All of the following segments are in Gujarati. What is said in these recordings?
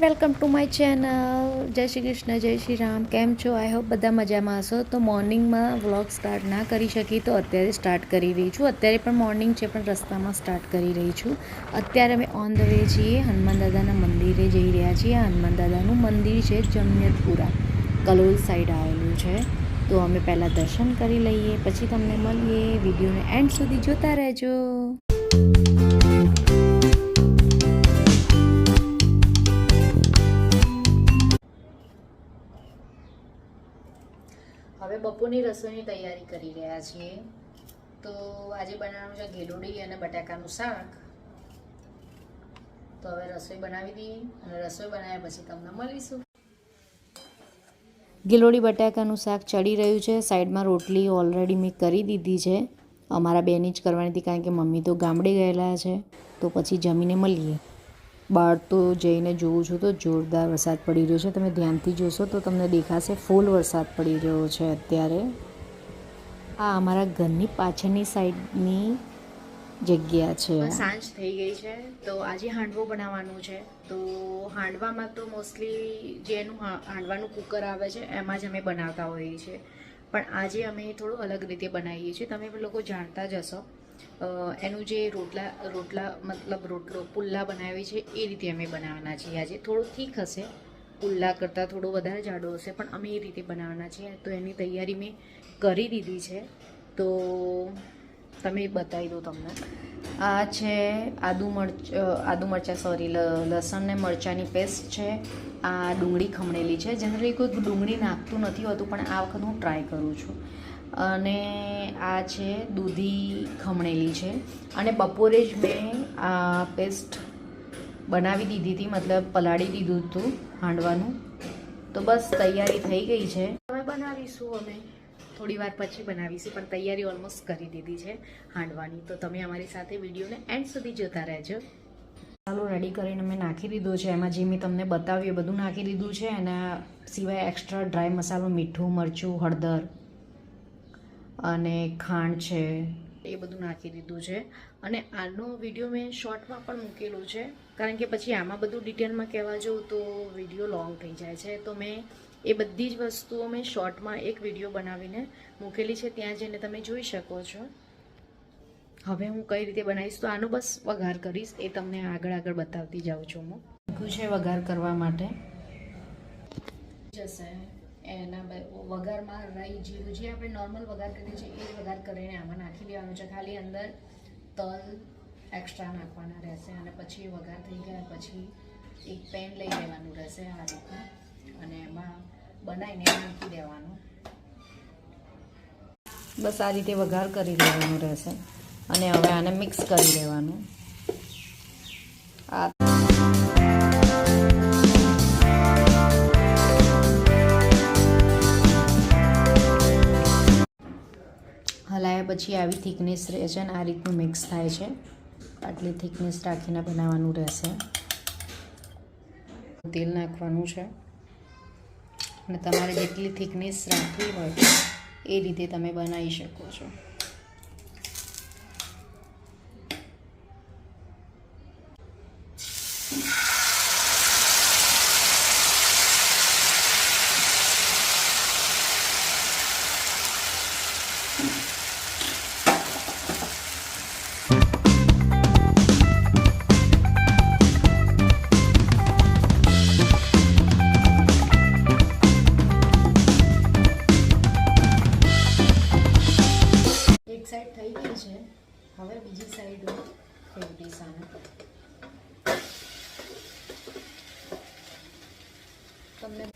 વેલકમ ટુ માય ચેનલ જય શ્રી કૃષ્ણ, જય શ્રી રામ. કેમ છો? આઈ હોપ બધા મજામાં હશો. તો મોર્નિંગમાં વ્લોગ સ્ટાર્ટ ના કરી શકી તો અત્યારે સ્ટાર્ટ કરી રહી છું. અત્યારે પણ મોર્નિંગ છે, પણ રસ્તામાં સ્ટાર્ટ કરી રહી છું. અત્યારે અમે ઓન ધ વે છીએ. હનુમાન દાદાના મંદિરે જઈ રહ્યા છીએ. હનુમાન દાદાનું મંદિર છે, જમ્યતપુરા. કલોલ સાઈડ આવેલું છે. તો અમે પહેલાં દર્શન કરી લઈએ, પછી તમને મળીએ. વિડીયોને એન્ડ સુધી જોતા રહેજો. હવે બપોરની રસોઈની તૈયારી કરી રહ્યા છીએ. તો આજે બનાવવાનું છે ગેલોડી અને બટાકાનું શાક. તો હવે રસોઈ બનાવી દઈએ અને રસોઈ બનાવ્યા પછી તમને મળીશું. ગિલોડી બટાકાનું શાક ચડી રહ્યું છે. સાઈડમાં રોટલી ઓલરેડી મેં કરી દીધી છે. અમારા બેની જ કરવાની હતી કારણ કે મમ્મી તો ગામડે ગયેલા છે. તો પછી જમીને મળીએ. બહાર તો જઈને જોઉં છું તો જોરદાર વરસાદ પડી રહ્યો છે. તમે ધ્યાનથી જોશો તો તમને દેખાશે ફૂલ વરસાદ પડી રહ્યો છે અત્યારે. આ અમારા ઘરની પાછળની સાઈડની જગ્યા છે. સાંજ થઈ ગઈ છે. તો આજે હાંડવો બનાવવાનું છે. તો હાંડવામાં તો મોસ્ટલી જેનું હાંડવાનું કુકર આવે છે, એમાં જ અમે બનાવતા હોઈએ છીએ. પણ આજે અમે થોડું અલગ રીતે બનાવીએ છીએ. તમે લોકો જાણતા જ હશો. એનું જે રોટલા રોટલા મતલબ રોટલો, પુલ્લા બનાવે છે, એ રીતે અમે બનાવવાના છીએ આજે. થોડું થીક હશે, પુલ્લા કરતાં થોડો વધારે જાડો હશે, પણ અમે એ રીતે બનાવવાના છીએ. તો એની તૈયારી મેં કરી દીધી છે. તો તમે બતાવી દો તમને. આ છે આદુ મરચ આદુ મરચાં સોરી લસણ ને મરચાંની પેસ્ટ છે. આ ડુંગળી ખમણેલી છે. જનરલી કોઈ ડુંગળી નાખતું નથી હોતું, પણ આ વખત હું ટ્રાય કરું છું. અને આ છે દૂધી ખમણેલી છે. અને બપોરે જ મેં આ પેસ્ટ બનાવી દીધી હતી મતલબ પલાળી દીધું હતું હાંડવાનું. તો બસ તૈયારી થઈ ગઈ છે. હવે બનાવીશું અમે. થોડી વાર પછી બનાવીશું પણ તૈયારી ઓલમોસ્ટ કરી દીધી છે હાંડવાની. તો તમે અમારી સાથે વિડીયોને એન્ડ સુધી જોતા રહેજો. ચાલો રેડી કરીને મેં નાખી દીધું છે. એમાં જે મેં તમને બતાવ્યું એ બધું નાખી દીધું છે. એના સિવાય એક્સ્ટ્રા ડ્રાય મસાલો મીઠું મરચું હળદર અને ખાંડ છે. એ બધું નાખી દીધું છે. અને આનો વીડિયો મેં શોર્ટમાં પણ મૂકેલું છે. કારણ કે પછી આમાં બધું ડિટેલમાં કહેવા જાઉં તો વીડિયો લોંગ થઈ જાય છે. તો મેં એ બધી જ વસ્તુઓ મેં શોર્ટમાં એક વીડિયો બનાવીને મૂકેલી છે. ત્યાં જઈને તમે જોઈ શકો છો. હવે હું કઈ રીતે બનાવીશ તો આનો બસ વઘાર કરીશ. એ તમને આગળ આગળ બતાવતી જાઉં છું હું. છે વઘાર કરવા માટે? જશે. એના વઘારમાં રાઈ જીરું, જે આપણે નોર્મલ વઘાર કરીએ છીએ, એ વઘાર કરીને આમાં નાખી દેવાનું છે. ખાલી અંદર તલ એક્સ્ટ્રા નાખવાના રહેશે અને પછી વઘાર થઈ ગયા પછી એક પેન લઈ લેવાનું રહેશે આ રીતનું અને એમાં બનાવીને નાખી દેવાનું. બસ આ રીતે વઘાર કરી લેવાનું રહેશે અને હવે આને મિક્સ કરી દેવાનું પછી આવી થિકનેસ રહે છે અને આ રીતનું મિક્સ થાય છે. આટલી થિકનેસ રાખીને બનાવવાનું રહેશે. તેલ નાખવાનું છે. અને તમારે જેટલી થિકનેસ રાખવી હોય એ રીતે તમે બનાવી શકો છો. તમને.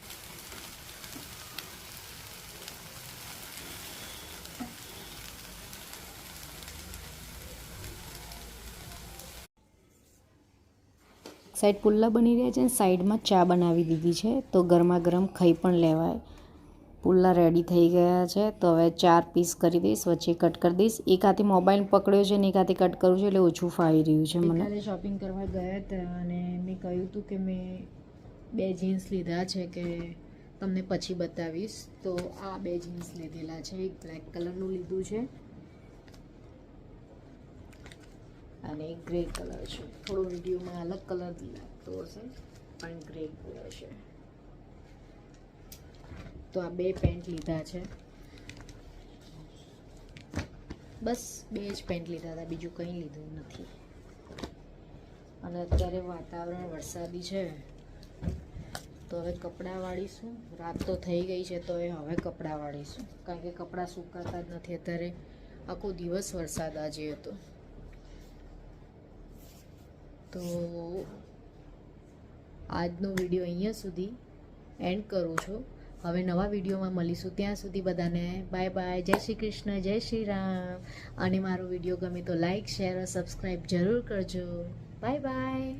સાઈડ પુલ્લા બની રહ્યા છે અને સાઈડમાં ચા બનાવી દીધી છે. તો ગરમા ગરમ ખાઈ પણ લેવાય. પુલ્લા રેડી થઈ ગયા છે. તો હવે ચાર પીસ કરી દઈશ વચ્ચે કટ કરી દઈશ. એક હાથે મોબાઈલ પકડ્યો છે ને એક હાથે કટ કરું છું એટલે ઓછું ફાવી રહ્યું છે મને. શોપિંગ કરવા ગયા હતા અને મેં કહ્યું હતું કે મેં બે જીન્સ લીધા છે કે તમને પછી બતાવીશ. તો આ બે જીન્સ લીધેલા છે. એક બ્લેક કલરનું લીધું છે. અને એક ગ્રે કલર છે. થોડો વિડીયોમાં અલગ કલર લાગતો હશે, પણ ગ્રે કલર છે. તો આ બે પેન્ટ લીધા છે. બસ બે જ પેન્ટ લીધા હતા. બીજું કંઈ લીધું નથી. અને અત્યારે વાતાવરણ વરસાદી છે. તો હવે કપડાં વાળીશું. રાત તો થઈ ગઈ છે, તો એ હવે કપડાં વાળીશું. કારણ કે કપડાં સુકાતા જ નથી. અત્યારે આખો દિવસ વરસાદ આજે હતો. તો આજનો વીડિયો અહીંયા સુધી એન્ડ કરું છું. હવે નવા વિડીયોમાં મળીશું. ત્યાં સુધી બધાને બાય બાય. જય શ્રી કૃષ્ણ. જય શ્રી રામ. અને મારો વીડિયો ગમે તો લાઈક શેર સબસ્ક્રાઈબ જરૂર કરજો. Bye bye.